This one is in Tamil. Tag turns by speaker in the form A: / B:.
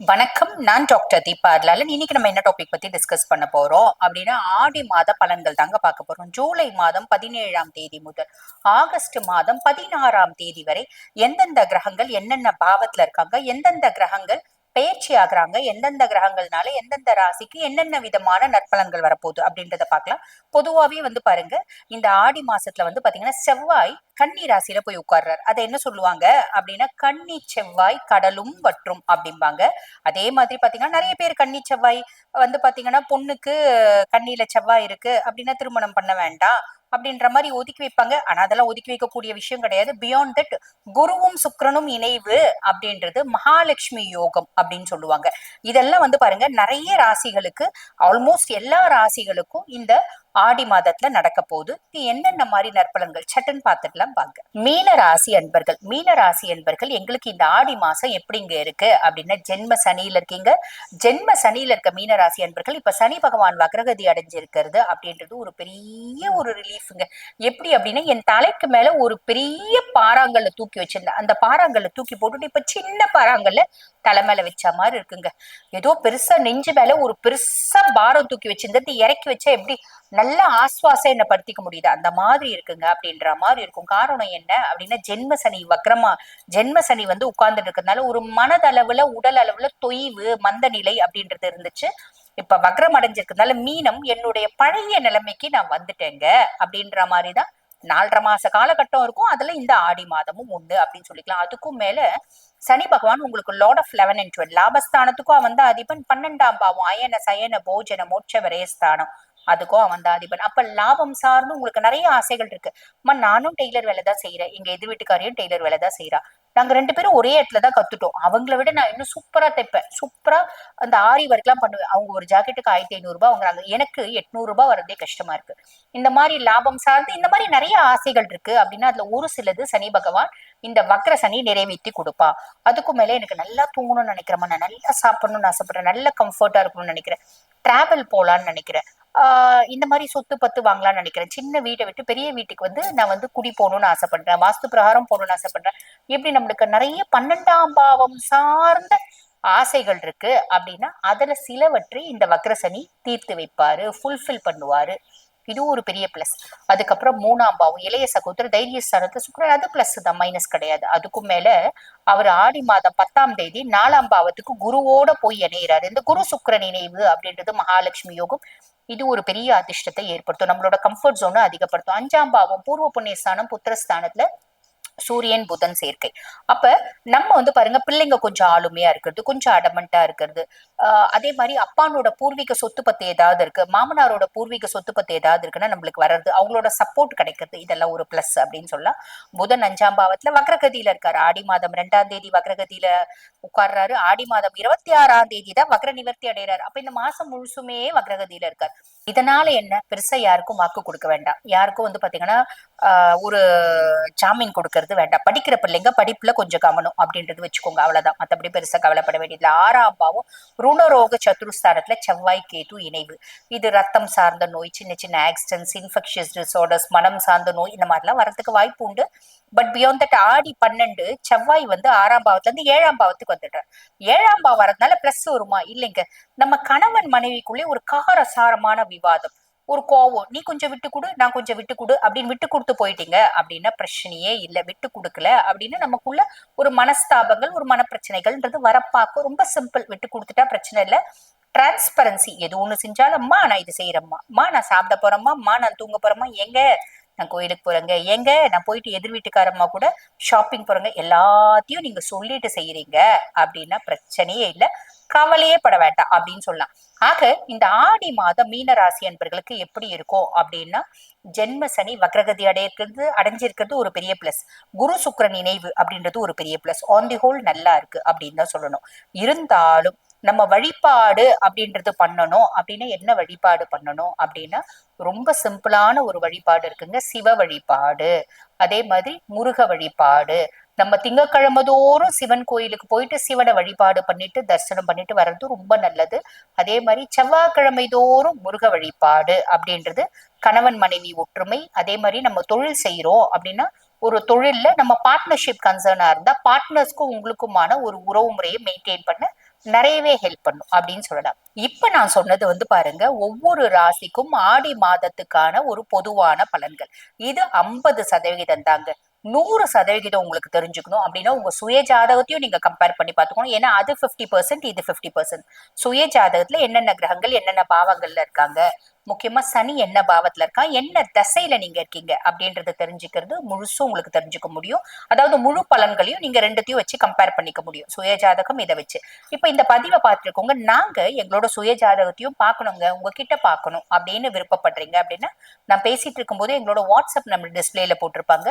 A: வணக்கம் நான் டாக்டர் தீபா அர்லாலன். இன்னைக்கு நம்ம என்ன டாபிக் பத்தி டிஸ்கஸ் பண்ண போறோம்? அப்படின்னா ஆடி மாத பலன்கள் தாங்க பார்க்க போறோம். ஜூலை மாதம் பதினேழாம் தேதி முதல் ஆகஸ்ட் மாதம் பதினாறாம் தேதி வரை எந்தெந்த கிரகங்கள் என்னென்ன பாவத்துல இருக்காங்க எந்தெந்த கிரகங்கள் பயிற்சி ஆகுறாங்க. எந்தெந்த கிரகங்கள்னால எந்தெந்த ராசிக்கு என்னென்ன விதமான நற்பலன்கள் வரப்போகுது அப்படின்றத பார்க்கலாம். பொதுவாகவே வந்து பாருங்க இந்த ஆடி மாசத்துல வந்து பாத்தீங்கன்னா செவ்வாய் கன்னி ராசியில போய் உட்கார்றாரு. அதை என்ன சொல்லுவாங்க? அப்படின்னா கன்னி செவ்வாய் கடலும் வற்றும் அப்படிம்பாங்க. அதே மாதிரி பாத்தீங்கன்னா நிறைய பேர் கன்னி செவ்வாய் வந்து பாத்தீங்கன்னா பொண்ணுக்கு கண்ணியில செவ்வாய் இருக்கு. அப்படின்னா திருமணம் பண்ண வேண்டாம். அப்படின்ற மாதிரி ஒதுக்கி வைப்பாங்க. ஆனா அதெல்லாம் ஒதுக்கி வைக்கக்கூடிய விஷயம் கிடையாது. பியாண்ட் தட் குருவும் சுக்கரனும் இணைவு அப்படின்றது மகாலட்சுமி யோகம் அப்படின்னு சொல்லுவாங்க. இதெல்லாம் வந்து பாருங்க நிறைய ராசிகளுக்கு ஆல்மோஸ்ட் எல்லா ராசிகளுக்கும் இந்த ஆடி மாதத்துல நடக்க போகுது. என்னென்ன மாதிரி நற்பலன்கள்? சட்டுன்னு பார்த்துட்டுலாம் பாங்க மீன ராசி அன்பர்கள். மீன ராசி அன்பர்கள் எங்களுக்கு இந்த ஆடி மாசம் எப்படிங்க இருக்கு? அப்படின்னா ஜென்ம சனியில இருக்கீங்க. ஜென்ம சனியில இருக்க மீன ராசி அன்பர்கள் இப்ப சனி பகவான் வக்ரகதி அடைஞ்சிருக்கிறது அப்படின்றது ஒரு பெரிய ஒரு ரிலீஃப்ங்க எப்படி அப்படின்னா என் தலைக்கு மேல ஒரு பெரிய பாறாங்கல்ல தூக்கி வச்சிருந்தேன். அந்த பாறாங்கல்ல தூக்கி போட்டுட்டு இப்ப சின்ன பாறாங்கல்ல தலை மேல வச்ச மாதிரி இருக்குங்க. ஏதோ பெருசா நெஞ்சு மேல ஒரு பெருசா பாரம் தூக்கி வச்சிருந்தது இறக்கி வச்சா எப்படி? நல்ல ஆஸ்வாசம் என்ன படுத்திக்க முடியுது. அந்த மாதிரி இருக்குங்க அப்படின்ற மாதிரி இருக்கும். காரணம் என்ன அப்படின்னா ஜென்ம சனி வக்ரமா ஜென்ம சனி வந்து உட்கார்ந்துட்டு இருக்கிறதுனால ஒரு மனதளவுல உடல் அளவுல தொய்வு மந்த நிலை அப்படின்றது இருந்துச்சு. இப்ப வக்ரம் அடைஞ்சிருக்கிறதுனால மீனம் என்னுடைய பழைய நிலைமைக்கு நான் வந்துட்டேங்க அப்படின்ற மாதிரிதான் நாலரை மாச காலகட்டம் இருக்கும். அதுல இந்த ஆடி மாதமும் உண்டு அப்படின்னு சொல்லிக்கலாம். அதுக்கும் மேல சனி பகவான் உங்களுக்கு lord of eleven and twelve லாபஸ்தானத்துக்கும் வந்து அதிபன். பன்னெண்டாம் பாவம் அயன சயன போஜன மோட்ச விரயஸ்தானம். அதுக்கும் அவன் தான் அதிபன். அப்ப லாபம் சார்ந்து உங்களுக்கு நிறைய ஆசைகள் இருக்கு. அம்மா நானும் டெய்லர் வேலை தான் செய்யறேன் எங்க எதிர் வீட்டுக்காரையும் டெய்லர் வேலை தான் செய்யறா நாங்க ரெண்டு பேரும் ஒரே இடத்துல தான் கத்துட்டோம். அவங்கள விட நான் இன்னும் சூப்பரா தைப்பேன். சூப்பரா அந்த ஆரி ஒர்க்லாம் பண்ணுவேன். அவங்க ஒரு ஜாக்கெட்டுக்கு ஆயிரத்தி ஐநூறு ரூபாய் வாங்குறாங்க. எனக்கு எட்நூறு ரூபாய் வரதே கஷ்டமா இருக்கு. இந்த மாதிரி லாபம் சார்ந்து இந்த மாதிரி நிறைய ஆசைகள் இருக்கு அப்படின்னா அதுல ஒரு சிலது சனி பகவான் இந்த வக்ர சனி நிறைவேற்றி கொடுப்பா. அதுக்கும் மேல எனக்கு நல்லா தூங்கணும்னு நினைக்கிறேம்மா நான் நல்லா சாப்பிடணும்னு ஆசைப்படுறேன். நல்ல கம்ஃபர்ட்டா இருக்கணும்னு நினைக்கிறேன். டிராவல் போலான்னு நினைக்கிறேன். இந்த மாதிரி சொத்து பத்து வாங்கலாம்னு நினைக்கிறேன். சின்ன வீட்டை விட்டு பெரிய வீட்டுக்கு வந்து நான் வந்து குடி போகணும்னு ஆசைப்படுறேன். வாஸ்து பிரகாரம் போகணும்னு ஆசைப்படுறேன். இப்படி நம்மளுக்கு நிறைய பன்னெண்டாம் பாவம் சார்ந்த ஆசைகள் இருக்கு அப்படின்னா அதுல சிலவற்றை இந்த வக்ரசனி தீர்த்து வைப்பாரு ஃபுல்ஃபில் பண்ணுவாரு. இது ஒரு பெரிய பிளஸ் அதுக்கப்புறம் மூணாம் பாவம் இளைய சகோதரர் தைரிய தைரியஸ்தானத்துல சுக்கரன் அது பிளஸ் தான் மைனஸ் கிடையாது. அதுக்கும் மேல அவர் ஆடி மாதம் பத்தாம் தேதி நாலாம் பாவத்துக்கு குருவோட போய் இணையிறாரு. இந்த குரு சுக்கரன் இணைவு அப்படின்றது மகாலட்சுமி யோகம். இது ஒரு பெரிய அதிர்ஷ்டத்தை ஏற்படுத்தும். நம்மளோட கம்ஃபர்ட் ஜோனை அதிகப்படுத்தும். அஞ்சாம் பாவம் பூர்வ புண்ணியஸ்தானம் புத்திரஸ்தானத்துல சூரியன் புதன் சேர்க்கை. அப்ப நம்ம வந்து பாருங்க பிள்ளைங்க கொஞ்சம் ஆளுமையா இருக்கிறது கொஞ்சம் அடமெண்டா இருக்கிறது. அதே மாதிரி அப்பானோட பூர்வீக சொத்து பத்தி ஏதாவது இருக்கு? மாமனாரோட பூர்வீக சொத்து பத்தி ஏதாவது இருக்குன்னா நம்மளுக்கு வர்றது அவங்களோட சப்போர்ட் கிடைக்கிறது இதெல்லாம் ஒரு பிளஸ் அப்படின்னு சொல்லலாம். புதன் அஞ்சாம் பாவத்துல வக்ரகதியில இருக்காரு. ஆடி மாதம் ரெண்டாம் தேதி வக்ரகதியில உட்கார்றாரு. ஆடி மாதம் இருபத்தி ஆறாம் தேதி தான் வக்ர நிவர்த்தி அடைகிறாரு. அப்ப இந்த மாசம் முழுசுமே வக்ரகதியில இருக்காரு. இதனால என்ன? பெருசா யாருக்கும் வாக்கு கொடுக்க வேண்டாம். யாருக்கும் வந்து பாத்தீங்கன்னா ஆஹ் ஒரு ஜாமீன் கொடுக்கறது வேண்டாம். படிக்கிற பிள்ளைங்க படிப்புல கொஞ்சம் கவனம் அப்படின்றது வச்சுக்கோங்க. அவ்வளவுதான். மத்தபடி பெருசா கவலைப்பட வேண்டியது ஆறாம் பாவம் ருணரோக சத்துருஸ்தானத்துல செவ்வாய் கேது இணைவு இது ரத்தம் சார்ந்த நோய் சின்ன சின்ன ஆக்சிடென்ட்ஸ் இன்ஃபெக்ஷியஸ் டிசார்டர்ஸ் மனம் சார்ந்த நோய் இந்த மாதிரிலாம் வரதுக்கு வாய்ப்பு உண்டு பட் பியாண்ட் தட் ஆடி பன்னெண்டு செவ்வாய் வந்து ஆறாம் பாவத்துல இருந்து ஏழாம் பாவத்துக்கு வந்துட்டார் ஏழாம் பாவம் வரதுனால பிளஸ் வருமா இல்லைங்க நம்ம கணவன் மனைவிக்குள்ளே ஒரு காரசாரமான விவாதம் ஒரு கோவம் நீ கொஞ்சம் விட்டு கொடு நான் கொஞ்சம் விட்டு கொடு அப்படின்னு விட்டு கொடுத்து போயிட்டீங்க அப்படின்னா பிரச்சனையே இல்லை விட்டு கொடுக்கல அப்படின்னு நமக்குள்ள ஒரு மனஸ்தாபங்கள் ஒரு மனப்பிரச்சனைகள்ன்றது வரப்பாக்க ரொம்ப சிம்பிள் விட்டு கொடுத்துட்டா பிரச்சனை இல்லை. டிரான்ஸ்பரன்சி எது ஒன்று செஞ்சாலும் அம்மா நான் இது செய்யறேம்மா அம்மா நான் சாப்பிட போறேம்மா. அம்மா நான் தூங்க போறேம்மா. எங்க நான் கோயிலுக்கு போறேங்க. எங்க நான் போயிட்டு எதிர் வீட்டுக்காரம்மா கூட ஷாப்பிங் போறேங்க. எல்லாத்தையும் நீங்க சொல்லிட்டு செய்யறீங்க அப்படின்னா பிரச்சனையே இல்லை. கவலையே பட வேண்டாம் அப்படின்னு சொல்லலாம். ஆக இந்த ஆடி மாதம் மீன ராசி அன்பர்களுக்கு எப்படி இருக்கும் அப்படின்னா ஜென்ம சனி வக்ரகதி அடையிறது அடைஞ்சிருக்கிறது ஒரு பெரிய பிளஸ் குரு சுக்கிரன் இணைவு அப்படின்றது ஒரு பெரிய பிளஸ் ஆன் தி ஹோல் நல்லா இருக்கு அப்படின்னு தான் சொல்லணும். இருந்தாலும் நம்ம வழிபாடு அப்படின்றது பண்ணணும் அப்படின்னா என்ன வழிபாடு பண்ணணும் அப்படின்னா ரொம்ப சிம்பிளான ஒரு வழிபாடு இருக்குங்க. சிவ வழிபாடு. அதே மாதிரி முருக வழிபாடு. நம்ம திங்கக்கிழமை தோறும் சிவன் கோயிலுக்கு போயிட்டு சிவனை வழிபாடு பண்ணிட்டு தரிசனம் பண்ணிட்டு வர்றது ரொம்ப நல்லது. அதே மாதிரி செவ்வாய்க்கிழமை தோறும் முருக வழிபாடு அப்படின்றது கணவன் மனைவி ஒற்றுமை. அதே மாதிரி நம்ம தொழில் செய்யறோம் அப்படின்னா ஒரு தொழில்ல நம்ம பார்ட்னர்ஷிப் கன்சர்னா இருந்தா பார்ட்னர்ஸ்க்கும் உங்களுக்குமான ஒரு உறவு முறையை மெயின்டைன் பண்ண நிறையவே ஹெல்ப் பண்ணும் அப்படின்னு சொல்லலாம். இப்ப நான் சொன்னது வந்து பாருங்க ஒவ்வொரு ராசிக்கும் ஆடி மாதத்துக்கான ஒரு பொதுவான பலன்கள். இது ஐம்பது சதவிகிதம் தாங்க. நூறு சதவிகிதம் உங்களுக்கு தெரிஞ்சுக்கணும். அப்படின்னா உங்க சுய ஜாதகத்தையும் நீங்க கம்பேர் பண்ணி பார்த்துக்கணும். ஏன்னா அது ஃபிஃப்டி பர்சன்ட் இது ஃபிஃப்டி பர்சன்ட் சுய ஜாதகத்துல என்னென்ன கிரகங்கள் என்னென்ன பாவங்கள்ல இருக்காங்க? முக்கியமா சனி என்ன பாவத்துல இருக்கா? என்ன தசையில நீங்க இருக்கீங்க? அப்படின்றத தெரிஞ்சுக்கிறது முழுசும் உங்களுக்கு தெரிஞ்சுக்க முடியும். அதாவது முழு பலன்களையும் நீங்க ரெண்டுத்தையும் வச்சு கம்பேர் பண்ணிக்க முடியும். சுய ஜாதகம் இதை வச்சு. இப்ப இந்த பதிவை பார்த்துருக்கோங்க. நாங்க எங்களோட சுய ஜாதகத்தையும் பார்க்கணுங்க. உங்ககிட்ட பார்க்கணும். அப்படின்னு விருப்பப்படுறீங்க அப்படின்னா நான் பேசிட்டு இருக்கும்போது எங்களோட வாட்ஸ்அப் நம்ம டிஸ்பிளேல போட்டிருப்பாங்க.